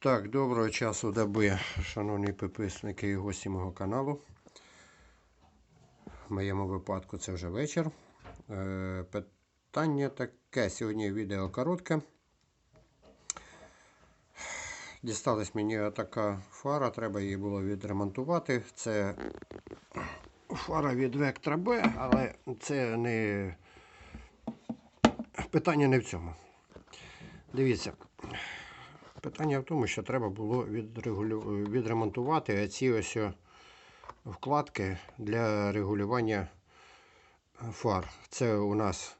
Так, доброго часу доби, шановні підписники і гості мого каналу. В моєму випадку це вже вечір. Е, питання таке. Сьогодні відео коротке. Дісталась мені така фара, треба її було відремонтувати. Це фара від Vectra B, але це не питання не в цьому. Дивіться. Питання в тому, що треба було відремонтувати ці ось вкладки для регулювання фар. Це у нас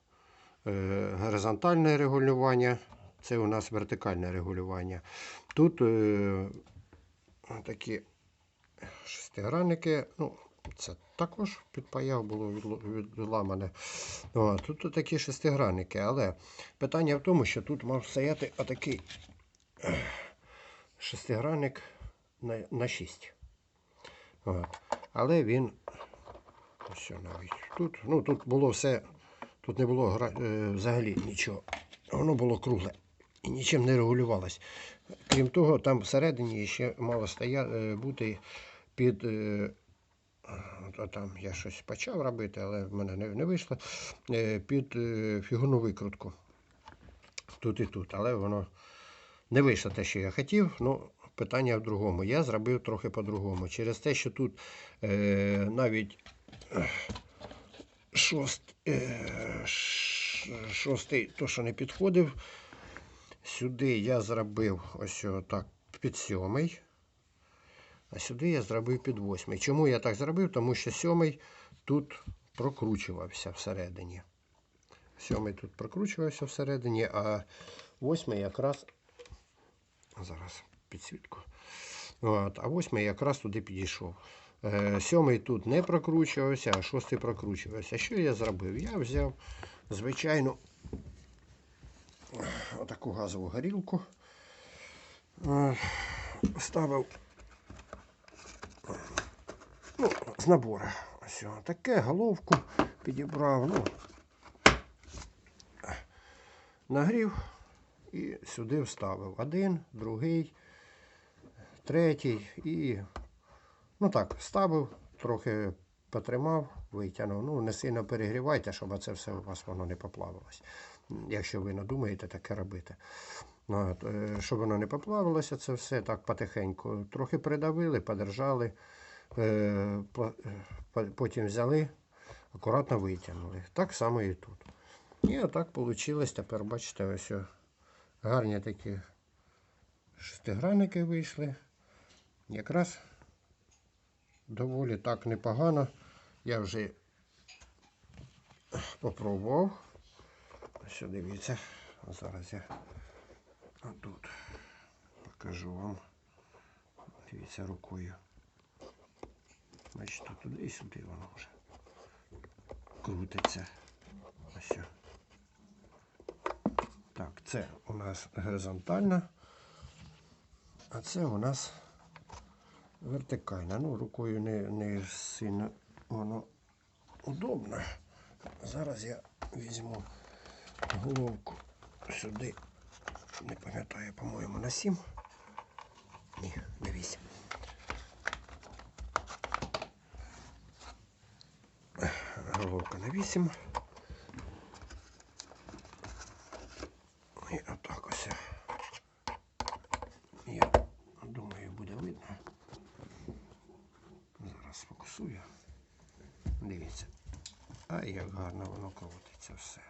е, горизонтальне регулювання, це у нас вертикальне регулювання. Тут е, такі шестигранники, ну, це також підпаяв було відламане. О, тут такі шестигранники, але питання в тому, що тут мав стояти отакий шестигранник на, на 6. От. Але він ось навіть тут. Ну, тут було все, тут не було гра- е, взагалі нічого. Воно було кругле і нічим не регулювалось. Крім того, там всередині ще мало стоя, е, бути під. Е, там я щось почав робити, але в мене не, не вийшло. Е, під е, фігурну викрутку. Тут і тут. Але воно не вийшло те, що я хотів. Ну, питання в другому. Я зробив трохи по-другому. Через те, що тут е, навіть е, шост, е, шостий, то, що не підходив, сюди я зробив ось так під сьомий. А сюди я зробив під восьмий. Чому я так зробив? Тому що сьомий тут прокручувався всередині. Сьомий тут прокручувався всередині, а восьмий якраз зараз підсвітку. От, а восьмий якраз туди підійшов. Е, сьомий тут не прокручувався, а шостий прокручувався. Що я зробив? Я взяв звичайну отаку газову горілку, е, ставив ну, з набору. Ось таке головку підібрав. Ну, нагрів і сюди вставив. Один, другий, третій і ну так, вставив, трохи потримав, витягнув. Ну, не сильно перегрівайте, щоб це все у вас воно не поплавилось. Якщо ви надумаєте таке робити. Ну, е, щоб воно не поплавилося, це все так потихеньку. Трохи придавили, подержали, е, е, по- потім взяли, акуратно витягнули. Так само і тут. І отак вийшло. Тепер бачите, ось гарні такі шестигранники вийшли. Якраз доволі так непогано. Я вже попробував. Ось дивіться. Зараз я тут покажу вам. Дивіться рукою. Бачите, туди і сюди воно вже крутиться. Ось. о. Так, це у нас горизонтальна, а це у нас вертикальна. Ну, рукою не, не сильно воно удобно. Зараз я візьму головку сюди. Не пам'ятаю, по-моєму, на 7. Ні, на 8. Головка на 8. І отак ось. Я думаю, буде видно. Зараз. Дивіться. А як гарно воно крутиться все.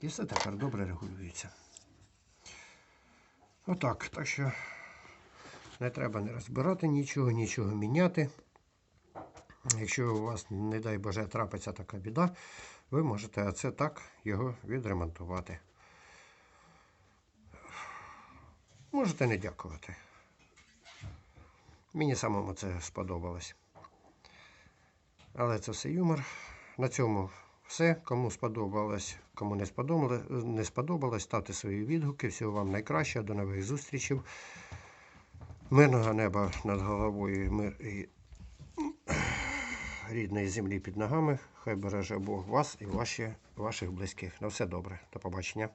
І все тепер добре регулюється. Отак. Так що не треба не розбирати нічого, нічого міняти. Якщо у вас, не дай Боже, трапиться така біда, ви можете оце так його відремонтувати. Можете не дякувати. Мені самому це сподобалось. Але це все юмор. На цьому все. Кому сподобалось, кому не сподобалось, не сподобалось, ставте свої відгуки. Всього вам найкращого. До нових зустрічей. Мирного неба над головою, мир і рідної землі під ногами. Хай береже Бог вас і ваші, ваших близьких. На все добре. До побачення.